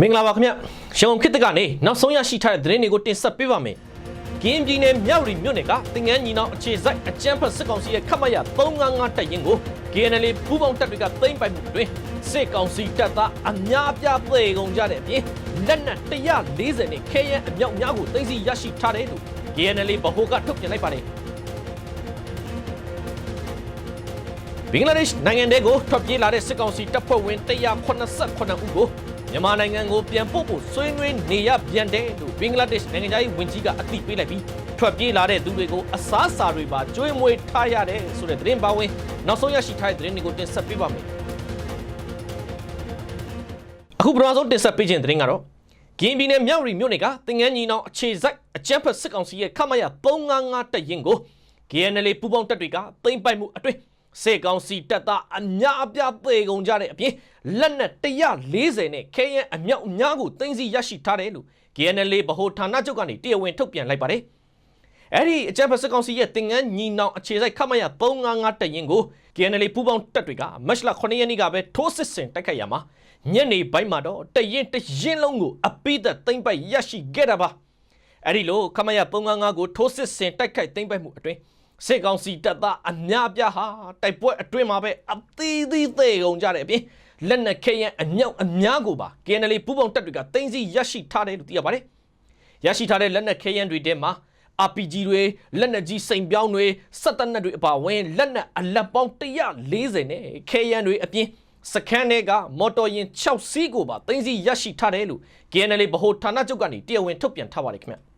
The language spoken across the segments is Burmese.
မင်္ဂလာပါခင်ဗျရန်ကုန်ခေတ်သစ်ကနေနောက်ဆုံးရရှိထားတဲ့သတင်းတွေကိုတင်ဆက်ပေးပါမယ်ကင်းပြည်နယ်မြောက်ရီမြို့နယ်ကတင်ငန်းညီနောင်အခြေစိုက်အကြမ်းဖက်စစ်ကောင်စီရဲ့ခတ်မရ355တပ်ရင်းကို KNL ပူးပေါင်းတပ်တွေကသိမ်းပိုက်မှုအတွင်းစစ်ကောင်စီတပ်သားအများပြားသေကုန်ကြတဲ့အပြင်လက်နက်140နဲ့ခဲယမ်းအမြောက်များကိုသိမ်းဆည်းရရှိထားတယ်လို့ KNL ဗဟိုကထုတ်ပြန်လိုက်ပါတယ်ဘင်္ဂလားဒေ့ရှ်နိုင်ငံတဲကိုထွက်ပြေးလာတဲ့စစ်ကောင်စီတပ်ဖွဲ့ဝင်189ဦးကို မြန်မာနိုင်ငံကိုပြန်ပို့ဖို့ဆွေးနွေးနေရပြန်တယ်လို့ဘင်္ဂလားဒေ့ရှ်နိုင်ငံသားရေးဝန်ကြီးကအသိပေးလိုက်ပြီးထွက်ပြေးလာတဲ့သူတွေကိုအစားအစာတွေပါကျွေးမွေးထားရတယ်ဆိုတဲ့သတင်းပါဝင်နောက်ဆုံးရရှိထားတဲ့သတင်းတွေကိုတင်ဆက်ပေးပါမယ်အခုပထမဆုံးတင်ဆက်ပေးခြင်းသတင်းကတော့ကင်းပြည်နယ်မြောက်ရီမြို့နယ်ကတင်ငန်းညီနောင်အခြေစိုက်အကြမ်းဖက်စစ်ကောင်စီရဲ့ခမရ355တပ်ရင်ကို KNL ပူးပေါင်းတပ်တွေကသိမ်းပိုက်မှုအတွင်း စေကောင်စီတပ်သားအများအပြားသေကုန်ကြတဲ့အပြင်လက်နက်140နဲ့ခဲယမ်းအမြောက်အများကိုသိမ်းဆည်းရရှိထားတယ်လို့ KNL ဗဟိုဌာနချုပ်ကနေတရားဝင်ထုတ်ပြန်လိုက်ပါတယ်။အဲ့ဒီအကြမ်းဖက်စစ်ကောင်စီရဲ့တင်ငန်းညီနောင်အခြေစိုက်ခမရ355တပ်ရင်ကို KNL ပူးပေါင်းတပ်တွေကမတ်လ9ရက်နေ့ကပဲထိုးစစ်ဆင်တိုက်ခိုက်ရမှာညနေပိုင်းမှာတော့တရင်တရင်လုံးကိုအပိသက်သိမ်းပိုက်ရရှိခဲ့တာပါ။အဲ့ဒီလိုခမရ355ကိုထိုးစစ်ဆင်တိုက်ခိုက်သိမ်းပိုက်မှုအတွင်း စစ်ကောင်စီတပ်သားအများအပြားဟာတိုက်ပွဲအတွင်းမှာပဲအသေးသေးသေးကုန်ကြတဲ့အပြင်လက်နက်ခဲယမ်းအမြောက်အများကိုပါ KNL ပူးပေါင်းတပ်တွေကတင်းစီရရှိထားတယ်လို့သိရပါတယ်။ရရှိထားတဲ့လက်နက်ခဲယမ်းတွေထဲမှာ RPG တွေလက်နက်ကြီးစိန်ပြောင်းတွေစက်တနက်တွေအပါအဝင်လက်နက်အလက်ပေါင်း140နဲ့ခဲယမ်းတွေအပြင်စခန်းတွေကမော်တော်ယာဉ်6စီးကိုပါတင်းစီရရှိထားတယ်လို့ KNL ဗဟိုဌာနချုပ်ကနေတရားဝင်ထုတ်ပြန်ထားပါတယ်ခင်ဗျ။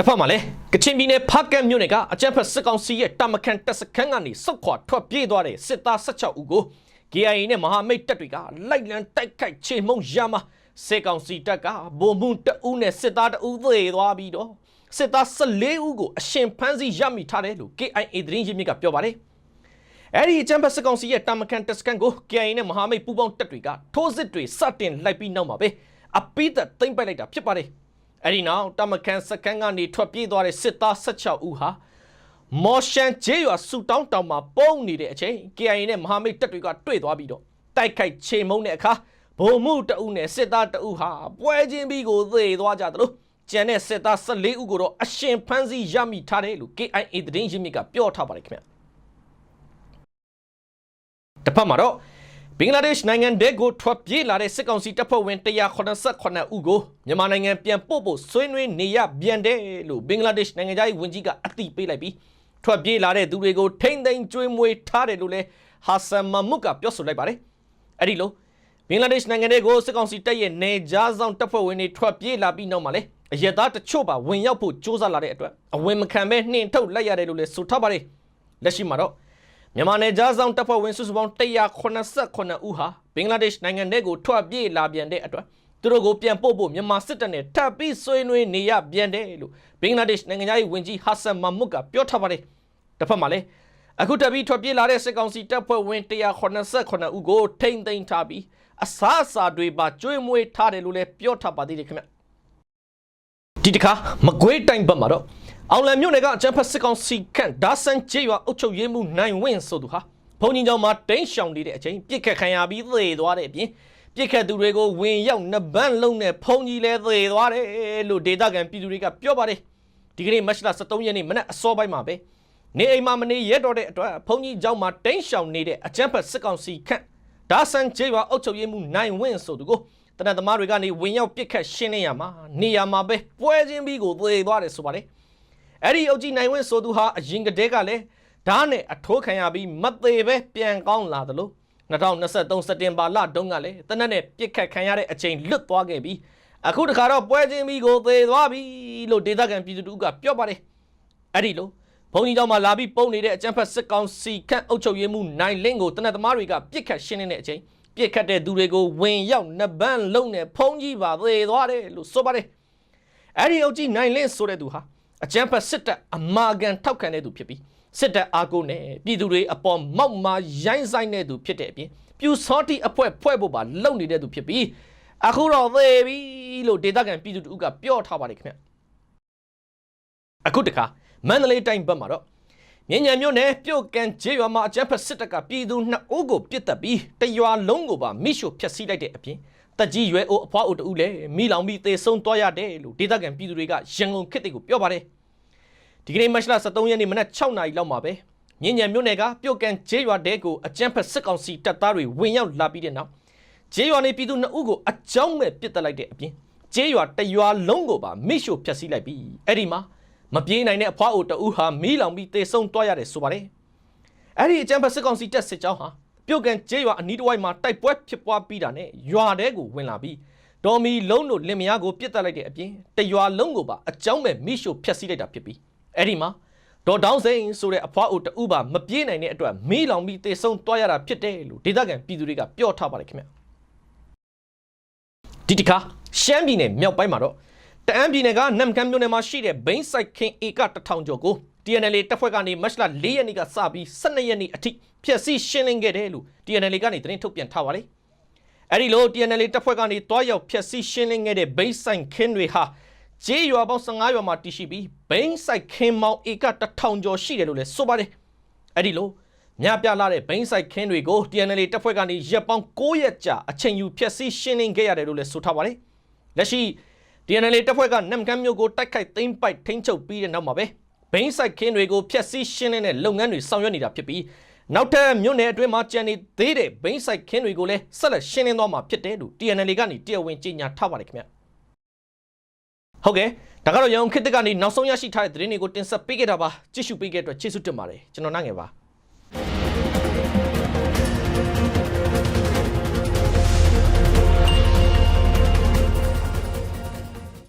တစ်ဖက်မှာလည်းကချင်ပြည်နယ်ဖားကန့်မြို့နယ်ကအကြမ်းဖက်စစ်ကောင်စီရဲ့တာမခန်တပ်စခန်းကနေစုတ်ခွာထွက်ပြေးသွားတဲ့စစ်သား16ဦးကို KIA နဲ့မဟာမိတ်တပ်တွေကလိုက်လံတိုက်ခိုက်ချေမှုန်းရမှာစစ်ကောင်စီတပ်ကဗိုလ်မှူးတအူးနဲ့စစ်သားတအူးသေသွားပြီးတော့စစ်သား14ဦးကိုအရှင်ဖမ်းဆီးရမိထားတယ်လို့ KIA သတင်းရင်းမြစ်ကပြောပါတယ်အဲ့ဒီအကြမ်းဖက်စစ်ကောင်စီရဲ့တာမခန်တပ်စခန်းကို KIA နဲ့မဟာမိတ်ပူးပေါင်းတပ်တွေကထိုးစစ်တွေစတင်လိုက်ပြီးနောက်မှာပဲအပိသက်သိမ့်ပိုက်လိုက်တာဖြစ်ပါတယ် အဲ့ဒီနောက်တမကန်စကန်ကနေထွက်ပြေးသွားတဲ့စစ်သား16ဦးဟာမော်ရှန်ဂျေးရွာဆူတောင်းတောင်မှာပုံနေတဲ့အချိန် KIA နဲ့မဟာမိတ်တပ်တွေကတွေ့သွားပြီးတော့တိုက်ခိုက်ချေမှုန်းတဲ့အခါဗိုလ်မှုတအုပ်နဲ့စစ်သားတအုပ်ဟာပွဲချင်းပြီးကိုသေသွားကြသလိုကျန်တဲ့စစ်သား14ဦးကိုတော့အရှင်ဖမ်းဆီးရမိထားတယ်လို့ KIA သတင်းရင်းမြစ်ကပြောထားပါတယ်ခင်ဗျတစ်ဖက်မှာတော့ ဘင်္ဂလားဒေ့ရှ်နိုင်ငံတဲကိုထွက်ပြေးလာတဲ့စစ်ကောင်စီတပ်ဖွဲ့ဝင်189ဦးကိုမြန်မာနိုင်ငံပြန်ပို့ဖို့ဆွေးနွေးနေရပြန်တယ်လို့ဘင်္ဂလားဒေ့ရှ်နိုင်ငံသားရေးဝန်ကြီးကအသိပေးလိုက်ပြီးထွက်ပြေးလာတဲ့သူတွေကိုထိမ့်သိမ်းကျွေးမွေးထားတယ်လို့လည်းဟာဆန်မမုတ်ကပြောဆိုလိုက်ပါတယ်။အဲ့ဒီလိုဘင်္ဂလားဒေ့ရှ်နိုင်ငံတဲကိုစစ်ကောင်စီတပ်ရဲ့နေကြားဆောင်တပ်ဖွဲ့ဝင်တွေထွက်ပြေးလာပြီးနောက်မှာလည်းအရက်သားတချို့ပါဝင်ရောက်ဖို့စ조사လာတဲ့အတွက်အဝင်မခံပဲနှင်ထုတ်လိုက်ရတယ်လို့လည်းဆိုထားပါတယ်။လက်ရှိမှာတော့ မြန်မာနယ်ကြားဆောင်တပ်ဖွဲ့ဝင်စုစုပေါင်း189ဦးဟာဘင်္ဂလားဒေ့ရှ်နိုင်ငံထဲကိုထွက်ပြေးလာပြန်တဲ့အတွက်သူတို့ကိုပြန်ပို့ဖို့မြန်မာစစ်တပ်နဲ့ထပ်ပြီးဆွေးနွေးနေရပြန်တယ်လို့ဘင်္ဂလားဒေ့ရှ်နိုင်ငံသားရေးဝန်ကြီးဟာဆန်မာမုတ်ကပြောထားပါတယ်။တစ်ဖက်မှာလည်းအခုတပီထွက်ပြေးလာတဲ့စစ်ကောင်စီတပ်ဖွဲ့ဝင်189ဦးကိုထိမ့်သိမ်းထားပြီးအစားအစာတွေပါကျွေးမွေးထားတယ်လို့လည်းပြောထားပါသေးတယ်ခင်ဗျ။ဒီတစ်ခါမကွေးတိုင်းဘက်မှာတော့ အောင်လံမြို့နယ်ကအကြမ်းဖက်စစ်ကောင်စီခန့်ဒါဆန်ကျေးရွာအုပ်ချုပ်ရေးမှူးနိုင်ဝင်းဆိုသူဟာဘုံကြီးကျောင်းမှာတိန့်ရှောင်နေတဲ့အချိန်ပြစ်ခတ်ခံရပြီးသေသွားတဲ့အပြင်ပြစ်ခတ်သူတွေကိုဝင်ရောက်နှပန်းလုံးနဲ့ဖုံကြီးလဲသေသွားတယ်လို့ဒေတာကန်ပြည်သူတွေကပြောပါတယ်ဒီကနေ့မတ်လ23ရက်နေ့မနက်အစောပိုင်းမှာပဲနေအိမ်မှာမနေရတော့တဲ့အတွက်ဘုံကြီးကျောင်းမှာတိန့်ရှောင်နေတဲ့အကြမ်းဖက်စစ်ကောင်စီခန့်ဒါဆန်ကျေးရွာအုပ်ချုပ်ရေးမှူးနိုင်ဝင်းဆိုသူကိုတနက်သမားတွေကနေဝင်ရောက်ပြစ်ခတ်ရှင်းနေရမှာနေရမှာပဲပွဲချင်းပြီးကိုသေသွားတယ်ဆိုပါတယ် အဲ့ဒီအုပ်ကြီးနိုင်ဝင်းဆိုသူဟာအရင်ကတည်းကလည်းဓာတ်နဲ့အထိုးခံရပြီးမသေးပဲပြန်ကောင်းလာသလို2023စက်တင်ဘာလတုန်းကလည်းတနက်နဲ့ပြစ်ခတ်ခံရတဲ့အချိန်လွတ်သွားခဲ့ပြီးအခုတခါတော့ပွဲချင်းပြီးကိုသေသွားပြီလို့ဒေသခံပြည်သူတို့ကပြောပါတယ်အဲ့ဒီလိုဘုံကြီးကျောင်းမှာလာပြီးပုံနေတဲ့အကြမ်းဖက်စစ်ကောင်စီခန့်အုပ်ချုပ်ရေးမှုနိုင်လင်းကိုတနက်သမားတွေကပြစ်ခတ်ရှင်းနေတဲ့အချိန်ပြစ်ခတ်တဲ့သူတွေကိုဝင်ရောက်နှပန်းလုံးနဲ့ဖုံးကြီးပါသေသွားတယ်လို့ဆိုပါတယ်အဲ့ဒီအုပ်ကြီးနိုင်လင်းဆိုတဲ့သူဟာ အကြမ်းဖက်စစ်တပ်အမာကန်ထောက်ခံတဲ့သူဖြစ်ပြီးစစ်တပ်အားကိုနဲ့ပြည်သူတွေအပေါ်မောက်မာရိုင်းဆိုင်တဲ့သူဖြစ်တဲ့အပြင်ပြူစောတိအဖွဲ့ဖွဲ့ဖို့ပါလုပ်နေတဲ့သူဖြစ်ပြီးအခုတော့သေပြီလို့ဒေသခံပြည်သူတို့ကပြောထားပါတယ်ခင်ဗျအခုတခါမန္တလေးတိုင်းဘက်မှာတော့မြင်းညံမြို့နယ်ပြုတ်ကန်ကျေးရွာမှာအကြမ်းဖက်စစ်တပ်ကပြည်သူနှစ်ဦးကိုပစ်တက်ပြီးတရွာလုံးကိုပါမိရှို့ဖျက်ဆီးလိုက်တဲ့အပြင် တက်ကြီးရွယ်အိုအဖွားအိုတူလည်းမိလောင်ပြီးသေဆုံးသွားရတယ်လို့ဒေသခံပြည်သူတွေကရန်ကုန်ခေတ်တွေကိုပြောပါတယ်ဒီကနေ့မတ်လ23ရက်နေ့မနက်6နာရီလောက်မှာပဲမြင်းညံမြို့နယ်ကပြုတ်ကန်ကျေးရွာတဲကိုအကြမ်းဖက်စစ်ကောင်စီတပ်သားတွေဝင်ရောက်လာပြီးတဲ့နောက်ကျေးရွာနေပြည်သူနှစ်ဦးကိုအကြောင်းမဲ့ပစ်တက်လိုက်တဲ့အပြင်ကျေးရွာတရွာလုံးကိုပါမိရှို့ဖျက်ဆီးလိုက်ပြီးအဲ့ဒီမှာမပြေးနိုင်တဲ့အဖွားအိုတူဟာမိလောင်ပြီးသေဆုံးသွားရတယ်ဆိုပါတယ်အဲ့ဒီအကြံဖက်စစ်ကောင်စီတပ်စစ်ကြောင်းဟာ ပြုတ်ကန်ကျေးရွာအနီးတစ်ဝိုက်မှာတိုက်ပွဲဖြစ်ပွားပြီးတာနဲ့ရွာတဲကိုဝင်လာပြီးဒေါ်မီလုံးတို့လင်မယားကိုပြစ်တက်လိုက်တဲ့အပြင်တရွာလုံးကိုပါအကြောင်းမဲ့မိရှို့ဖျက်ဆီးလိုက်တာဖြစ်ပြီးအဲ့ဒီမှာဒေါ်တောင်းစိန်ဆိုတဲ့အဖွားအိုတူပါမပြေးနိုင်တဲ့အတွက်မိလောင်ပြီးတေဆုံးသွားရတာဖြစ်တယ်လို့ဒေသခံပြည်သူတွေကပြောထားပါတယ်ခင်ဗျဒီတခါရှမ်းပြည်နယ်မြောက်ပိုင်းမှာတော့တအန်းပြည်နယ်ကနမ်ကန်မြို့နယ်မှာရှိတဲ့ဘိန်းဆိုင်ခင်ဧကတစ်ထောင်ကျော်ကို TNL တပ်ဖွဲ့ကနေမတ်လ၄ရက်နေ့ကစပြီး12ရက်နေ့အထိဖျက်ဆီးရှင်းလင်းခဲ့တယ်လို့ TNL ကနေသတင်းထုတ်ပြန်ထားပါတယ်။အဲဒီလို TNL တပ်ဖွဲ့ကနေတွားရောက်ဖျက်ဆီးရှင်းလင်းခဲ့တဲ့ဘိန်းဆိုင်ခင်းတွေဟာကျေးရွာပေါင်း15ရွာမှာတည်ရှိပြီးဘိန်းဆိုင်ခင်းမောင်ဧက1000ကျော်ရှိတယ်လို့လည်းဆိုပါတယ်။အဲဒီလိုမြပြလာတဲ့ဘိန်းဆိုင်ခင်းတွေကို TNL တပ်ဖွဲ့ကနေရက်ပေါင်း9ရက်ကြာအချိန်ယူဖျက်ဆီးရှင်းလင်းခဲ့ရတယ်လို့လည်းဆိုထားပါတယ်။လက်ရှိ TNL တပ်ဖွဲ့ကနမ်ကန်မြို့ကိုတိုက်ခိုက်သိမ်းပိုက်ထိန်းချုပ်ပြီးတဲ့နောက်မှာပဲ ဘိန်းဆိုင်ခင်းတွေကိုဖျက်ဆီးရှင်းလင်းတဲ့လုပ်ငန်းတွေဆောင်ရွက်နေတာဖြစ်ပြီးနောက်ထပ်မြို့နယ်အတွင်းမှာကြံနေသေးတဲ့ဘိန်းဆိုင်ခင်းတွေကိုလည်းဆက်လက်ရှင်းလင်းသွားမှာဖြစ်တယ်လို့ TNL ကနေတရားဝင်ကြေညာထားပါတယ်ခင်ဗျဟုတ်ကဲ့ဒါကတော့ရန်ကုန်ခေတ်သစ်ကနေနောက်ဆုံးရရှိထားတဲ့သတင်းတွေကိုတင်ဆက်ပေးခဲ့တာပါကြည့်ရှုပေးခဲ့တဲ့အတွက်ကျေးဇူးတင်ပါတယ်ကျွန်တော်နိုင်ငယ်ပါ